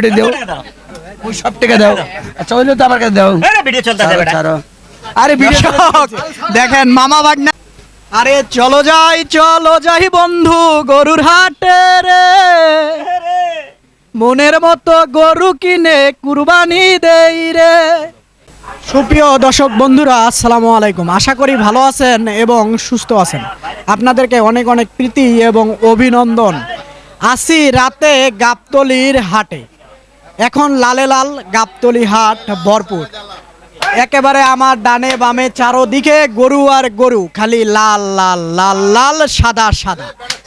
ওইটা দেও। ওই সব টাকা দাও। আচ্ছা তো আমার কাছে দাও। ভিডিও চলতেছে ছাড়ো, বেটা। আরে ভিডিও দেখেন মামা বাগনা আরে চলো যাই চলো যাই বন্ধু গরুর হাটে রে। মনের মতো গরু কিনে কুরবানি দেই রে। সুপ্রিয় দর্শক বন্ধুরা আসসালামু আলাইকুম। আশা করি ভালো আছেন এবং সুস্থ আছেন। আপনাদেরকে অনেক অনেক প্রীতি এবং অভিনন্দন। আসি রাতে গাবতলির হাটে। এখন লালে লাল গাবতলি হাট ভরপুর। একেবারে আমার ডানে বামে চারোদিকে গরু আর গরু খালি লাল লাল লাল লাল সাদা সাদা।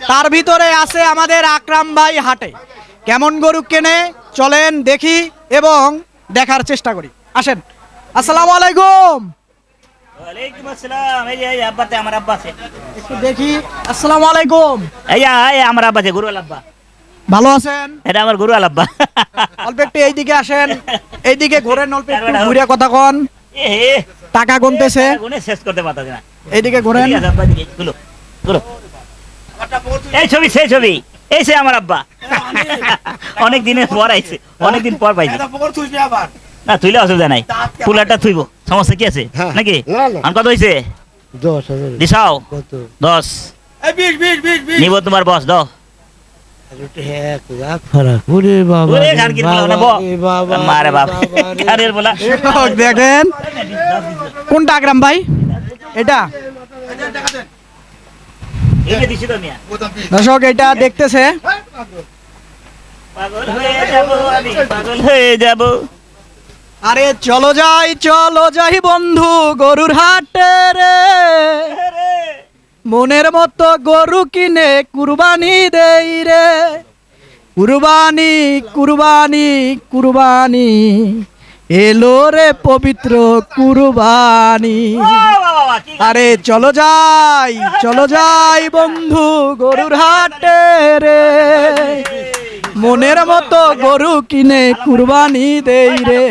তার ভিতরে আছে আমাদের আকরাম ভাই হাটে। কেমন গরু কেনে চলেন দেখি এবং দেখার চেষ্টা করি। আসেন। আসসালামু আলাইকুম। একটু দেখি। আসসালামু আলাইকুম। এই আমার আব্বা গুরু আব্বা। ভালো আছেন? এটা আমার গুরু আব্বা অল্প একটু এইদিকে আসেন। এইদিকে ঘোরেন অল্প একটু ঘুরে কথা কন। টাকা গুনতেছে। গুনে শেষ করতে পারতাছি না। এইদিকে ঘোরেন। গুলো গুলো। এই ছবি সেই ছবি। এই সে আমার আব্বা। অনেক দিনের পর আইছে। অনেক দিন পর পাইছি। না তুইলে অসুবিধা নাই। ফুলারটা থুইব। সমস্যা কি আছে? নাকি? আন কত হইছে? দশ দিশাও দশ। নিব তোমার বস দাও দেখেন। কোনটা আকরাম ভাই? এটা? এই যে দিছি তো মিয়া। দর্শক এটা দেখতেছে। পাগল যাব আমি পাগল যাব। আরে চলো যাই চলো যাই বন্ধু গরুর হাটে রে। মনের মতো গরু কিনে কুরবানি দেই রে। কুরবানি কুরবানি কুরবানি, এলো রে পবিত্র কুরবানি। আরে চলো যাই চলো যাই বন্ধু গরুর হাটে রে। মনের মতো গরু কিনে কুরবানি দেই রে।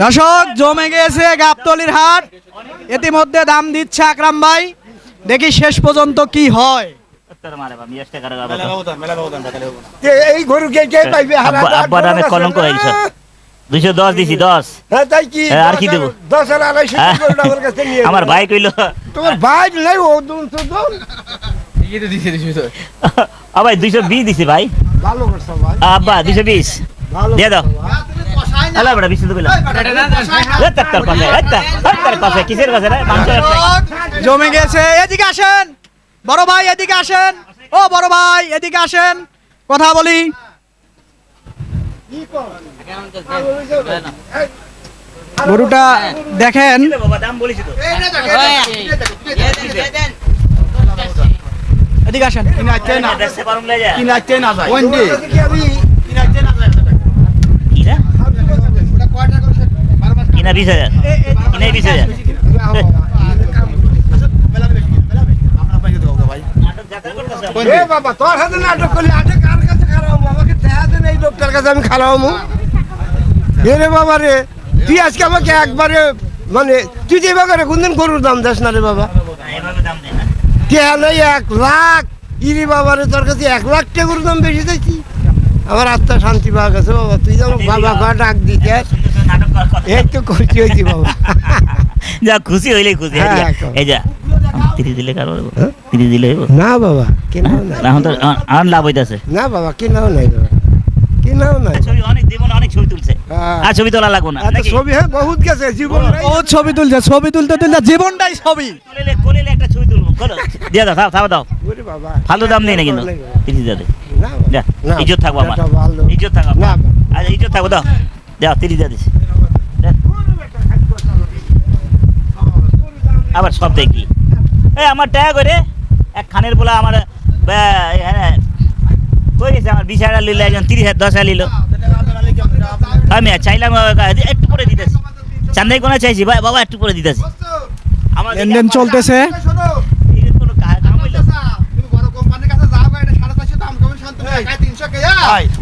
দর্শক, জমে গেছে গাবতলির হাট। ইতিমধ্যে দাম দিচ্ছে আকরাম ভাই। দেখি শেষ পর্যন্ত কি হয়। এই গরু কে কে পাইবে? আব্বা আব্বা নামে কলঙ্ক হয়ে গেছে দুইশো দশ দিছি দশ। হ্যাঁ তাই কি? হ্যাঁ, আর কি দেবো? দশ আড়াইশো হ্যাঁ। আমার। ভাই কইলো। তোমার ভাই নাই ও আবার দুইশো বিশ দিছি ভাই। আব্বা দুইশো বিশ। দিয়ে দাও। হ্যালো বড় বিশ কইলো। তার পাশে এই তার পাশে কিসের পাশে রে? মাংস জমে গেছে এদিকে আসেন। বড় ভাই এদিকে আসেন। ও বড় ভাই এদিকে আসেন। কথা বলি। গরুটা দেখেন। বাবা দাম বলেছি তো। এদিকে আসেন। লাই যা। কিনাইতে না যায় কোন দি কিনা বিশ হাজার। বিশ হাজার। বাবা তোর হাতে নাটক করলে কার কাছে খারাপ আমাকে দেখা দেন এই লোকটার কাছে আমি খারাপ এ রে বাবা রে তুই আজকে আমাকে একবারে মানে তুই যে বাগারে কোনদিন গরুর দাম দেস না রে বাবা? এক লাখ। ইরি বাবা রে তোর কাছে এক লাখ টাকা গরুর দাম বেশি দিয়েছি আমার আত্মা শান্তি পাওয়া গেছে বাবা। তুই যেন বাবা ডাক দিতে নাটক এই তো খুশি হয়েছি বাবা। যা খুশি হইলে খুশি এই হ্যাঁ, যা, একদম। তিরিশ দিলে কারও হ্যাঁ? তিরিশ দিলে হইব না বাবা নাই। এখন তো আর লাভ হইতাছে। না বাবা কেনাও নাই বাবা। কেনাও নাই ছবি অনেক জীবন অনেক ছবি তুলছে। হ্যাঁ। আর ছবি তোলা লাগবো না ছবি হ্যাঁ বহুত গেছে জীবন। ও ছবি তুলছে ছবি তুলতে তুলতে জীবনটাই ছবি। কোলেলে কোলেলে একটা ছবি তুলবো চলো দিয়ে দাও থাও থাও দাও। ওরে বাবা ফালতু দাম নেই না কিন্তু? তিরিশ। না। ইজ্জত থাকব আমার। ইজ্জত থাকব না। আচ্ছা ইজ্জত থাকব দাও। দাও, তিরিশ হাজার দিছি। আবার সব দেখি। এই আমার টাকা করে এক খানের বলা আমার কই গেছে আমার বিশ হাজার লিলো একজন, তিরিশ হাজার, দশ হাজার লিলো। আমি চাইলাম একটু করে দিতেছি। চান্দাই কোনা চাইছি, ভাই, বাবা, একটু করে দিতেছি। আমার লেনদেন চলতেছে এর কোনো কা- কাম হইল?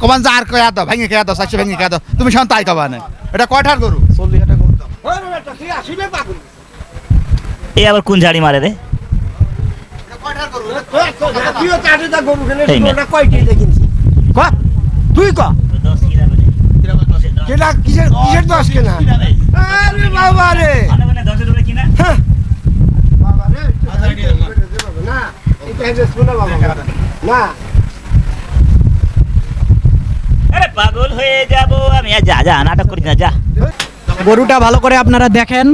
কমান যার কয়া দাও ভেঙে কয়া দাও চারশো ভেঙে কয়া দাও তুমি সন তাই কবা না। এটা কয়টার গরু? ওরে বেটা, তুই আসিবে পাগল। এই আবার কোন ঝাড়ি মারে রে? গরু? তুই ক? কেনা কিসের কিসের দশ কেনা? আরে বাবা রে! দশের উপরে কিনা? বাবা রে না। এটা হেঁটে শোনা বাবা। না আরে পাগল হয়ে যাব আমি। আর যা যা নাটক করিস না যা। গরুটা ভালো করে আপনারা দেখেন।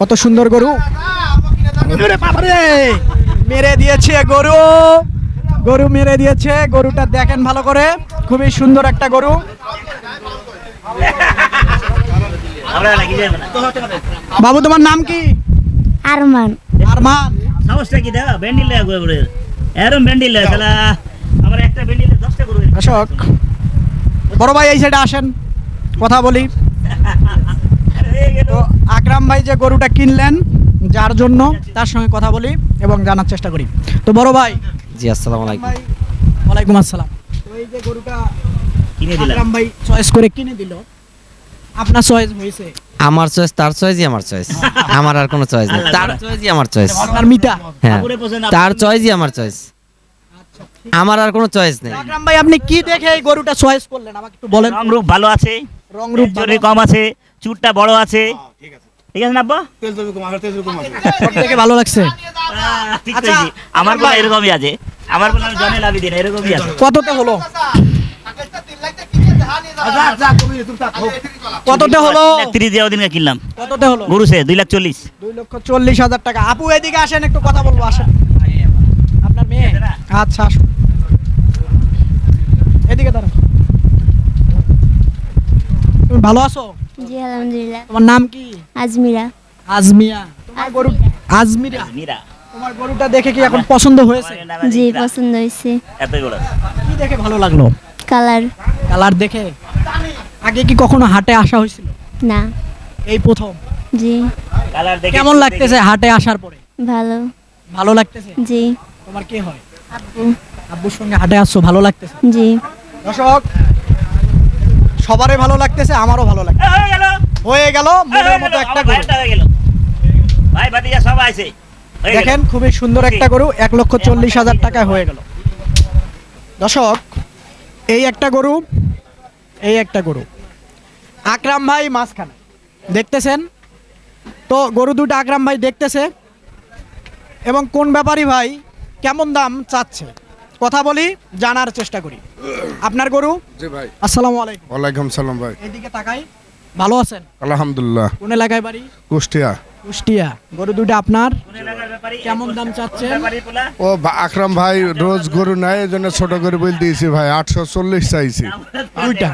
কত সুন্দর গরু। মেরে দিয়েছে গরু। গরু মেরে দিয়েছে গরুটা দেখেন ভালো করে। খুবই সুন্দর একটা গরু। বাবু তোমার নাম কি? আরমান। আরমান। সাহসটা কি দেখা ব্যান্ডিল লাগে করে করে এরম ব্যান্ডিল লাগে আমার একটা ব্যান্ডিলে দশটা করে অশোক। বড় ভাই এই সাইডে আসেন কথা বলি। তো আকরাম ভাই যে গরুটা কিনলেন যার জন্য তার সঙ্গে কথা বলি এবং জানার চেষ্টা করি। তো বড় ভাই জি আসসালামু আলাইকুম। ভাই ওয়ালাইকুম আসসালাম। তো এই যে গরুটা কিনে দিলাম আকরাম ভাই চয়েস করে কিনে দিল। আপনার চয়েস হয়েছে। আমার চয়েস তার চয়েসই আমার চয়েস আমার আর কোনো চয়েস নেই। তার চয়েসই আমার চয়েস আপনার মিতা। হ্যাঁ। তার চয়েসই আমার চয়েস আমার আর কোনো চয়েস নেই। আকরাম ভাই আপনি কি দেখে এই গরুটা চয়েস করলেন? আমাকে একটু বলেন। রং রূপ ভালো আছে রং রূপ চর্বি কম আছে চুটটা বড় আছে। ঠিক আছে। না আব্বা? সব থেকে ভালো লাগছে। ঠিক আচ্ছা, আমার বলা এরকমই আছে। আমার বলা আমি জনে লাভি দিন এরকমই আছে। কততে হলো? কততে হলো? তিরিশ কিনলাম। কততে হলো? গরু সে দুই লাখ চল্লিশ। দুই লক্ষ চল্লিশ হাজার টাকা। আপু এদিকে আসেন একটু কথা বলব আসেন। আপনার মেয়ে? আচ্ছা আসুন। এদিকে দাঁড়ান তুমি ভালো আছো? জি আলহামদুলিল্লাহ। তোমার নাম কি? আজমিরা। আজমিয়া তোমার গরু আজমিরা। মীরা তোমার গরুটা দেখে কি এখন পছন্দ হয়েছে? জি পছন্দ হয়েছে। এত বড়। কি দেখে ভালো লাগল? কালার। কালার দেখে? আগে কি কখনো হাটে আসা হয়েছিল? না। এই প্রথম। জি। কালার দেখে কেমন লাগতেছে হাটে আসার পরে? ভালো। ভালো লাগতেছে? জি। তোমার কে হয়? আপু আব্বুর সঙ্গে হাটে আসছো ভালো লাগতেছে? জি। দর্শক সবারই ভালো লাগতেছে আমারও ভালো লাগছে হয়ে গেল। হয়ে গেল মনের মতো একটা গরু। ভাই ভাতিজা সব আছে দেখেন খুবই সুন্দর একটা গরু এক লক্ষ চল্লিশ হাজার টাকায় হয়ে গেল। দর্শক এই একটা গরু এই একটা গরু। আকরাম ভাই মাঝখানে। দেখতেছেন? তো গরু দুটো আকরাম ভাই দেখতেছে। এবং কোন ব্যাপারী ভাই কেমন দাম চাচ্ছে? কথা বলি জানার চেষ্টা করি। আপনার গরু? জি ভাই। আসসালামু আলাইকুম। ওয়ালাইকুম সালাম ভাই। এদিকে তাকাই। ভালো আছেন? আলহামদুলিল্লাহ। কোন এলাকায় বাড়ি? কুষ্টিয়া। কুষ্টিয়া। গরু দুটো আপনার? কেমন দাম চাচ্ছেন? ও আকরাম ভাই রোজ গরু নাই এই জন্য ছোট করে বলে দিয়েছি ভাই। আটশো চল্লিশ চাইছি। দুইটা?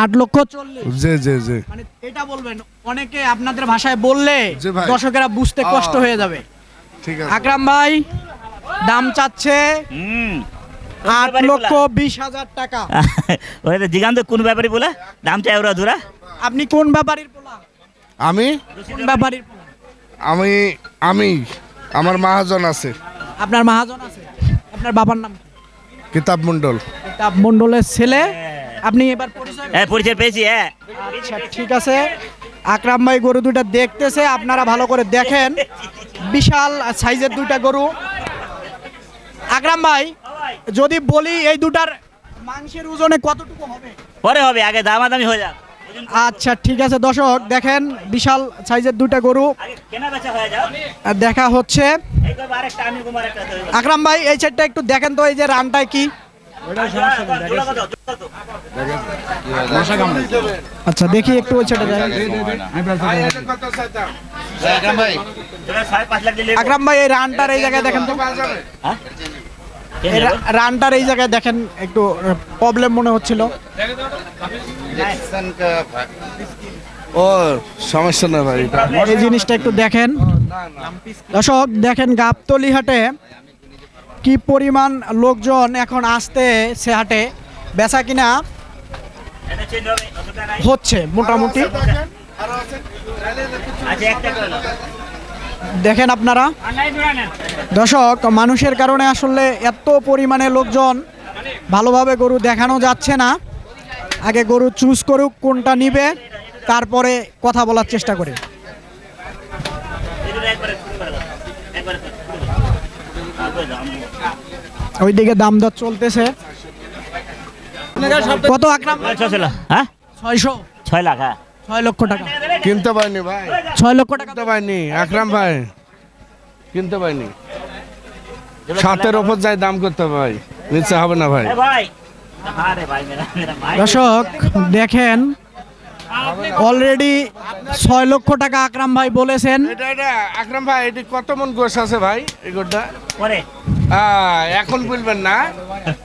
আট লক্ষ চল্লিশ। জি জি জি। মানে এটা বলবেন অনেকে আপনাদের ভাষায় বললে দর্শকেরা বুঝতে কষ্ট হয়ে যাবে। ঠিক আছে। আকরাম ভাই দাম চাচ্ছে আট লক্ষ বিশ হাজার টাকা। ওই তো জিগান কোন ব্যাপারী বলে? দাম চাই ওরা ধুরা আপনি কোন ব্যাপারীর পোলা আমি? কোন ব্যাপারীর পোলা আমি আমি আমার মহাজন আছে। আপনার মহাজন আছে? আপনার বাবার নাম কিতাব মন্ডল প্রতাপ মণ্ডলের ছেলে? আপনি এবার পরিচয় হ্যাঁ পরিচয় পেয়েছি হ্যাঁ। আচ্ছা ঠিক আছে। আকরাম ভাই গরু দুইটা দেখতেছে আপনারা ভালো করে দেখেন। বিশাল সাইজের দুইটা গরু। আকরাম ভাই যদি বলি এই দুটার মাংসের ওজনে কতটুকু হবে পরে হবে আগে দামাদামি হয়ে যাক আচ্ছা ঠিক আছে দর্শক দেখেন বিশাল সাইজের দুইটা গরু আগে কেনা বেচা হয়ে যাও আর দেখা হচ্ছে হয়ে। আকরাম ভাই এই সাইডটা একটু দেখেন তো এই যে রানটায় কি? আচ্ছা দেখি একটু ওই দিলে আকরাম ভাই এই রানটার এই জায়গায় দেখেন তো হ্যাঁ? রানটার এই জায়গায় দেখেন একটু প্রবলেম মনে হচ্ছিল ও সমস্যা না ভাই এই জিনিসটা একটু দেখেন দর্শক দেখেন গাবতলি হাটে কি পরিমাণ লোকজন এখন আসতে সে হাটে বেচা কিনা। হচ্ছে মোটামুটি আচ্ছা, একটা করে নাও। দেখেন আপনারা। দর্শক মানুষের কারণে আসলে এত পরিমাণে লোকজন ভালোভাবে গরু দেখানো যাচ্ছে না। আগে গরু চুজ করুক কোনটা নিবে তারপরে কথা বলার চেষ্টা করে। হ্যাঁ, ওইদিকে দাম দর চলতেছে। কত আকরাম হ্যাঁ? ছয়শো। ছয় লাখ হ্যাঁ। ছয় লক্ষ টাকা। কিনতে পাইনি ভাই। ছয় লক্ষ টাকা কিনতে পাইনি আকরাম ভাই। কিনতে পাইনি সাতের ওপর যাই দাম করতে হবে ভাই নিচে হবে না ভাই। দর্শক দেখেন অলরেডি ছয় লক্ষ টাকা আকরাম ভাই বলেছেন। এটা এটা আকরাম ভাই এটি কত মন গোশ আছে ভাই এই গোটা পরে। এখন বলবেন না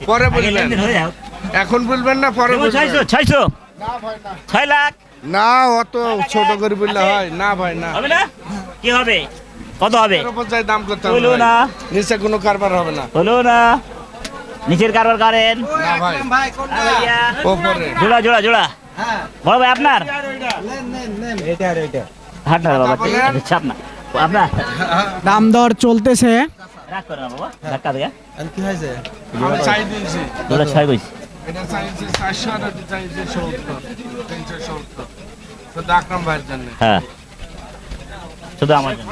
পরে বলবেন এখন বলবেন না পরে ছয়শো ছয়শো। ছয় লাখ। না অত ছোট করে বললে হয়। না ভাই না। হবে না? কি হবে? কত হবে? দাম করতে হবে হলো না। নিচে কোনো কারবার হবে না। হলো না। নিচের কারবার করেন। না ভাই। ওপরে। জোড়া জোড়া জোড়া। বড় ভাই আপনার? হাট না বাবা তারপরে? আচ্ছা আপনার? দাম দর চলতেছে। রাগ করে না বাবা ধাক্কা জোড়া ছয় কইছি। এটা চাইছি চারশো আর এটা চাইছি সত্তর তিনশো সত্তর। শুধু আকরাম ভাইয়ের জন্য। হ্যাঁ। শুধু আমার জন্য।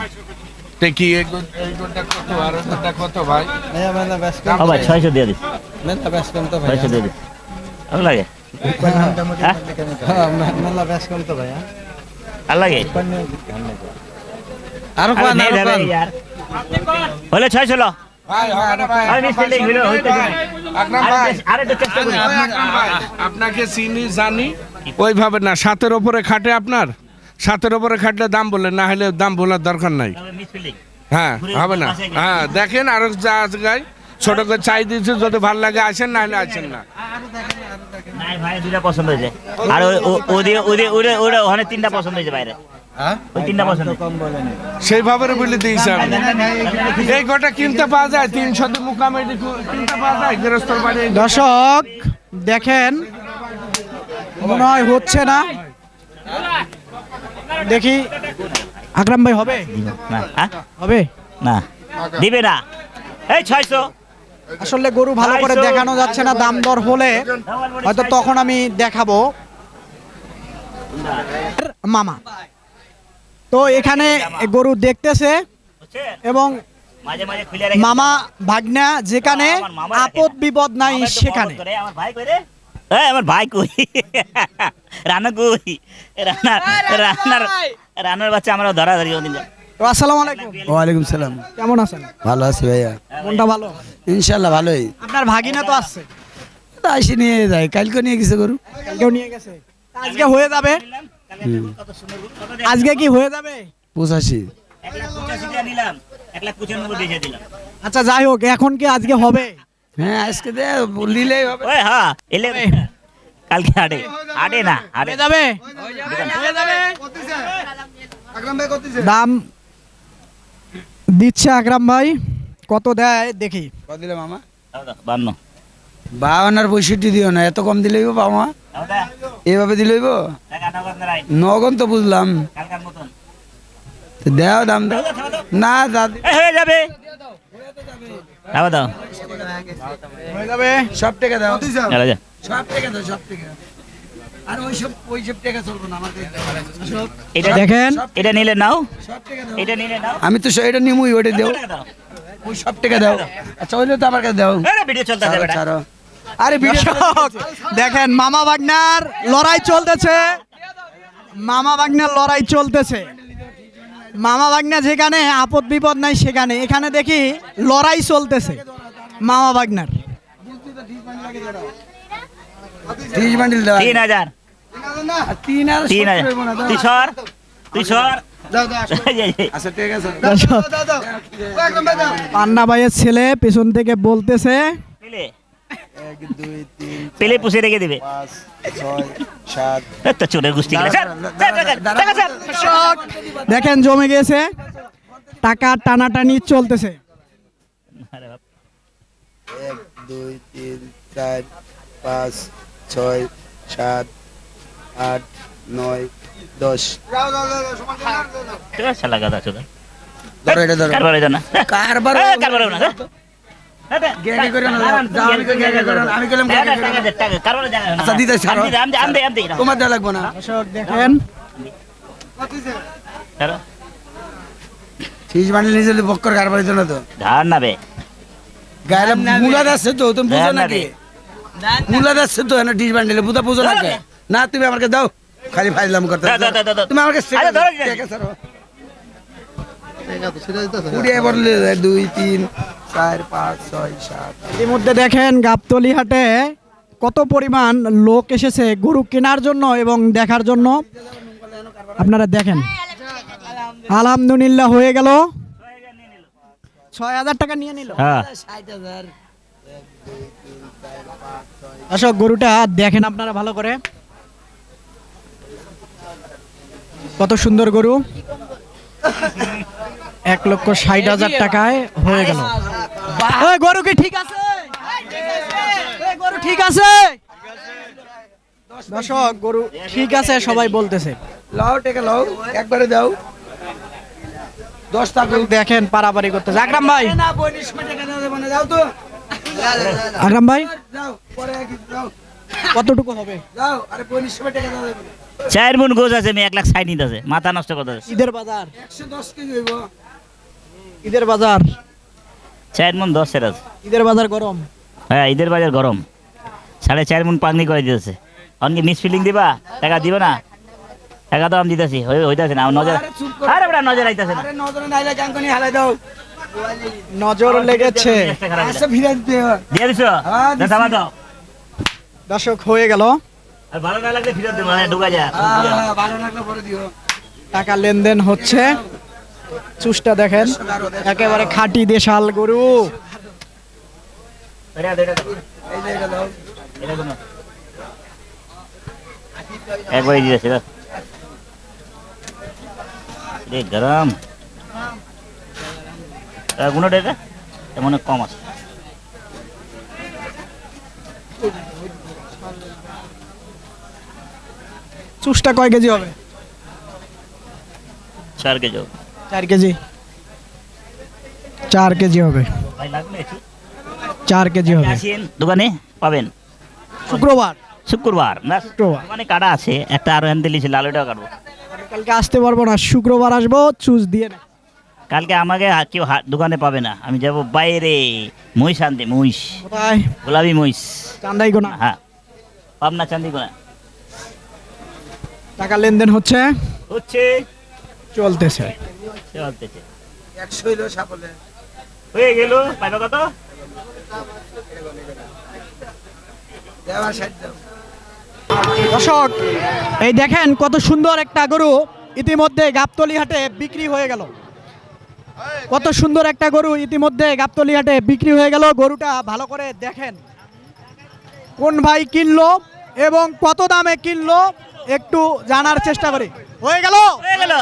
দেখি এই গো- এই গোটা কত? আর গোটা কত ভাই? ভাই ছয়শো দিয়ে দিস। ছয়শো দিয়ে দিস। ভালো লাগে? হ্যাঁ? লাগে? আরও পান আরও পান। হলে ছয়শো লো। ভাই আপনাকে চিনি জানি। ওইভাবে না সাতের ওপরে খাটে আপনার? সাতের ওপরে খাটলে দাম বলে না হলে দাম বলার দরকার নাই। হ্যাঁ হবে না। হ্যাঁ দেখেন আরও যা গাই। ছোট করে চাই দিয়েছে যদি ভালো লাগে আসেন না হলে আসেন না। ভাই দুইটা পছন্দ হয়েছে। আর ওই- ও- ওদিকে ওদিকে ওরে ওরে ওখানে তিনটা পছন্দ হয়েছে বাইরে হয়েছে। সেইভাবে বলে দিয়েছি আমি। এই গোটা কিনতে পাওয়া যায়? তিনশো মুকামে কিনতে পাওয়া যায়? গৃহস্থর বাড়ি দর্শক দেখেন মনে হয় হচ্ছে না। দেখি আকরাম ভাই হবে? হ্যাঁ? হবে? না। দিবে না। এই ছয়শো। আসলে গরু ভালো করে দেখানো যাচ্ছে না দাম দর হলে হয়তো তখন আমি দেখাবো। মামা তো এখানে গরু দেখতেছে এবং মামা ভাগনা যেখানে আপদ বিপদ নাই সেখানে। আমার ভাই কই রে? এই আমার ভাই কই? রানা কই? রানা রানার রানার বাচ্চা আমরা ধরাধরি ওদিন তো আসসালামু আলাইকুম। ওয়ালাইকুম সালাম। কেমন আছেন? ভালো আছি ভাইয়া। মনটা ভালো? ইনশাল্লাহ ভালোই। আপনার ভাগিনা তো আসছে আসি নিয়ে যায় কালকে নিয়ে গেছে গরু। কেউ নিয়ে গেছে। আজকে হয়ে যাবে। আজকে কি হয়ে যাবে? পঁচাশি। আচ্ছা যাই হোক এখন কি আজকে হবে? হ্যাঁ আজকে নিলেই হবে। হ্যাঁ এলে কালকে না যাবে? দাম দিচ্ছে আকরাম ভাই। কত দেয়? দেখি। কত দিলে মামা? বান্ন। পঁয়ষট্টি দিও না এত কম দিলেই মামা। এভাবে দিলেই টাকা নগদ নাই নগন তো বুঝলাম। দেও দাম দাও না হয়ে যাবে। দাও দাও। হয়ে যাবে। সব টাকা দাও। সব টাকা দাও সব টাকা। আর ওই সব ওই সব টাকা চলবো না আমাদের। সব এটা দেখেন এটা নিলে নাও। সব টাকা দাও। এটা নিলে নাও। আমি তো এটা নিমুই ওটা দেও। ওই সব টাকা দাও। আচ্ছা ওইলে তো আমার কাছে দাও। ভিডিও ছাড়ো। আরে ভিডিও দর্শক, দেখেন মামা বাগনার লড়াই চলতেছে। মামা বাগনার লড়াই চলতেছে। মামা বাগনা যেখানে আপদ বিপদ নাই সেখানে। এখানে দেখি লড়াই চলতেছে মামা বাগনার। তিন হাজার। তিন হাজার। তুই সর তুই সর। আচ্ছা পান্না ভাইয়ের ছেলে পেছন থেকে বলতেছে। এক দুই তিন পেলে পুষে রেখে দিবে। পাঁচ ছয় সাত। চোরের গেলে দেখেন জমে গেছে টাকা টানাটানি চলতেছে। এক দুই তিন চার পাঁচ ছয় সাত আট নয় দশ। কারবার না। কারবার এই, না তোমার দেওয়া লাগবো না। দেখেন। ত্রিশ বান্ডিল নিজে বক্কর কারবার হইতো তো? ধার নাবে গায়ে মুলা যাচ্ছে তো তুমি বুঝো নাকি? রে। মুলা তো এনে ত্রিশ বান্ডিলে বুঝা বুঝো নাকি? না তুমি আমাকে দাও। খালি ফাইলাম করতে। তুমি আমাকে দুই তিন চার পাঁচ ছয় সাত ইতিমধ্যে দেখেন গাবতলি হাটে কত পরিমাণ লোক এসেছে গরু কেনার জন্য এবং দেখার জন্য। আপনারা দেখেন। আলহামদুলিল্লাহ হয়ে গেল। ছয় হাজার টাকা নিয়ে নিল। হ্যাঁ। দর্শক গরুটা দেখেন আপনারা ভালো করে। কত সুন্দর গরু। এক লক্ষ ষাট হাজার টাকায় হয়ে গেল। গরু কি ঠিক আছে? গরু ঠিক আছে? দর্শক গরু ঠিক আছে সবাই বলতেছে। লাও টেকা লাও একবারে দাও। দশটা গরু। দেখেন পারাপারি করতেছে। আকরাম ভাই। না বনিশ টাকা দাও যাও তো। আকরাম ভাই। যাও পরে একই যাও। কতটুকু হবে? যাও আরে বনিশ টাকা দাও চার মন গোছ আছে মেয়ে এক লাখ ষাট নিতে আছে। মাথা নষ্ট করতে আছে। ঈদের বাজার। একশো দশ কেজি হইব। ঈদের বাজার? চার মন দশের আছে। ঈদের বাজার গরম? হ্যাঁ ঈদের বাজার গরম। সাড়ে চার মন পাগনি করে দিতেছে। অনকি মিস ফিলিং দিবা? টাকা দিবা না? টাকা তো আমি দিতেছি। হইতাছে না নজর আরে নজর আইতাছে না। আরে নজরে নাইলে কাঙ্কনি হালাই দাও? নজর লেগেছে। আচ্ছা দিয়ে দিছো? হ্যাঁ। দাও। দর্শক হয়ে গেল। আর ভালো না লাগলে ফিরত দেবো মানে ঢুকা যায়। হ্যাঁ, ভালো লাগলে পরে দিও। টাকা লেনদেন হচ্ছে। চুষটা দেখেন একেবারে খাঁটি দেশাল গরু এটা দে, এটা দে। এই যে এটা দাও এটা কোনো। একবারই দিয়েছে রে গরম গুণটা এটা এটা কম আছে চুষটা কয় কেজি হবে চার কেজি হবে। চার কেজি। চার কেজি হবে? চার কেজি হবে। দোকানে পাবেন। শুক্রবার। শুক্রবার না? শুক্রবার। দোকানে কাটা আছে একটা আরও কাটবো। কালকে আসতে পারব না শুক্রবার আসব চুষ দিয়ে নে। কালকে আমাকে কেউ দোকানে পাবে না আমি যাব বাইরে মহিষ আনতে মহিষ। গোলাপি মহিষ। চান্দাই গোনা হ্যাঁ। পাবনা চান্দিকোনা টাকা লেনদেন হচ্ছে? হচ্ছে। চলতেছে। চলতেছে একশো হইল হয়ে গেল পাইবা কত? দেওয়া ষাট দাও দর্শক এই দেখেন কত সুন্দর একটা গরু ইতিমধ্যে গাবতলি হাটে বিক্রি হয়ে গেল। কত সুন্দর একটা গরু ইতিমধ্যে গাবতলি হাটে বিক্রি হয়ে গেল। গরুটা ভালো করে দেখেন। কোন ভাই কিনলো এবং কত দামে কিনলো একটু জানার চেষ্টা করি। হয়ে গেল? হয়ে গেল।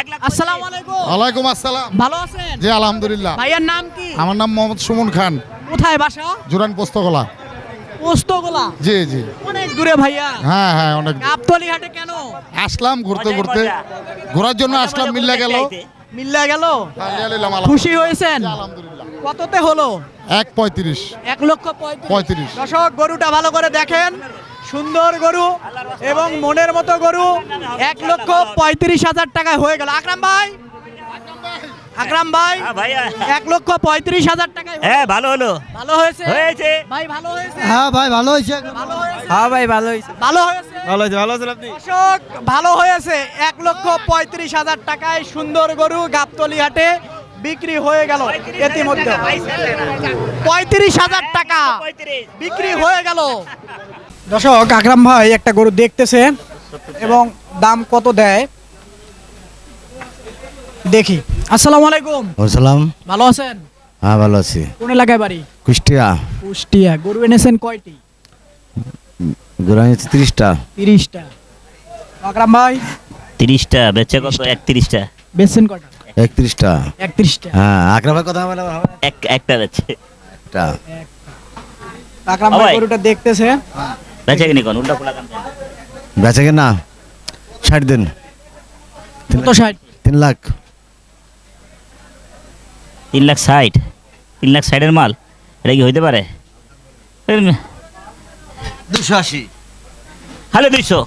এক লাখ আসসালামু আলাইকুম। ওয়ালাইকুম আসসালাম। ভালো আছেন? জি আলহামদুলিল্লাহ। ভাইয়ের নাম কি? আমার নাম মোহাম্মদ সুমন খান। কোথায় বাসা? জুরান পোস্তকলা পোস্তগোলা? জি জি। অনেক দূরে ভাইয়া। হ্যাঁ হ্যাঁ অনেক গাবতলি হাটে কেন? আসলাম ঘুরতে ঘুরতে। ঘোরার জন্য আসলাম মিল্লা গেল। মিল্লা গেল? খুশি হয়েছেন? কততে হলো? এক পঁয়ত্রিশ। এক লক্ষ পঁয়ত্রিশ। পঁয়ত্রিশ। দর্শক গরুটা ভালো করে দেখেন। সুন্দর গরু এবং মনের মতো গরু। এক লক্ষ পঁয়ত্রিশ হাজার টাকায় হয়ে গেল। আকরাম ভাই? আকরাম ভাই? হ্যাঁ এক লক্ষ পঁয়ত্রিশ হাজার টাকায় হ্যাঁ ভালো হলো। ভালো হয়েছে? হয়েছে। ভাই ভালো হয়েছে? হ্যাঁ ভাই ভালো হয়েছে। ভালো হয়েছে? হ্যাঁ ভাই ভালো হয়েছে। ভালো হয়েছে? ভালো হয়েছে ভালো আছেন আপনি? দর্শক ভালো হয়েছে। এক লক্ষ পঁয়ত্রিশ হাজার টাকায় সুন্দর গরু গাবতলি হাটে বিক্রি হয়ে গেল ইতিমধ্যে। পঁয়ত্রিশ হাজার টাকা। বিক্রি হয়ে গেল। দর্শক আকরাম ভাই একটা গরু দেখতেছে এবং দাম কত দেয়? দেখি। আসসালামু আলাইকুম। সালাম ভালো আছেন? হ্যাঁ ভালো আছি। কোন এলাকায় বাড়ি? কুষ্টিয়া। কুষ্টিয়া। গরু এনেছেন কয়টি? গোড়া হচ্ছে তিরিশটা। তিরিশটা। আকরাম ভাই? তিরিশটা বেচে কত? একত্রিশটা। বেচছেন কয়টা? একত্রিশটা। একত্রিশটা। হ্যাঁ আগ্রাভার কথা বলে এক একটা বেচে। একটা। আকরাম ভাই ভাই। গরুটা দেখতেছে। বেচে কিনি কোন উল্টা খোলা কাম বেচে না ষাট দিন। কত ষাট? তিন লাখ। তিন লাখ ষাট। তিন লাখ ষাটের মাল? এটা কি হইতে পারে? দুশো আশি। হালে দুইশো।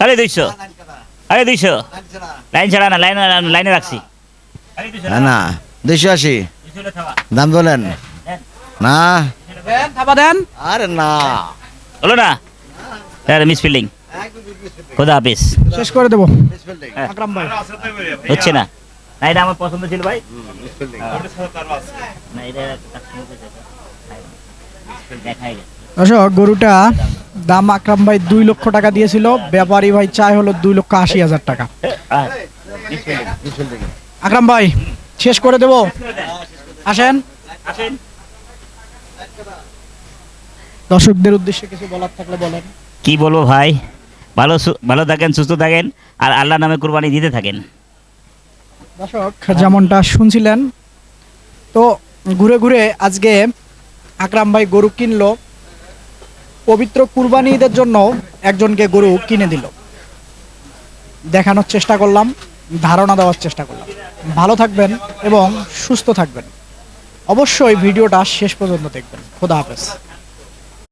হালে দুইশো। আরে দুইশো। লাইন ছাড়া। না লাইন লাইনে রাখছি। আরে দুইশো না না দুশো আশি। দুইশো হলে খাওয়া। দাম বলেন। না। দেন থাবা দেন। আরে না। হলো না? Miss fielding. খোদা হাফিজ। শেষ করে দেবো। হ্যাঁ। আকরাম ভাই। হচ্ছে না। না এটা আমার পছন্দ ছিল ভাই। গেছে দর্শক গরুটা দাম আকরাম ভাই দুই লক্ষ টাকা দিয়েছিল। ব্যাপারী ভাই চাই হলো দুই লক্ষ আশি হাজার টাকা। আর আকরাম ভাই শেষ করে দেব। আসেন। আসেন। দর্শকদের উদ্দেশ্যে কিছু বলার থাকলে বলেন। কি বলব ভাই? ভালো ভালো থাকেন সুস্থ থাকেন আর আল্লাহ নামে কুরবানি দিতে থাকেন। দর্শক যেমনটা শুনছিলেন তো ঘুরে ঘুরে আজকে আকরাম ভাই গরু কিনলো। পবিত্র কুরবানি ঈদের জন্য একজনকে গরু কিনে দিল। দেখানোর চেষ্টা করলাম ধারণা দেওয়ার চেষ্টা করলাম। ভালো থাকবেন এবং সুস্থ থাকবেন। অবশ্যই ভিডিওটা শেষ পর্যন্ত দেখবেন। খোদা হাফেজ।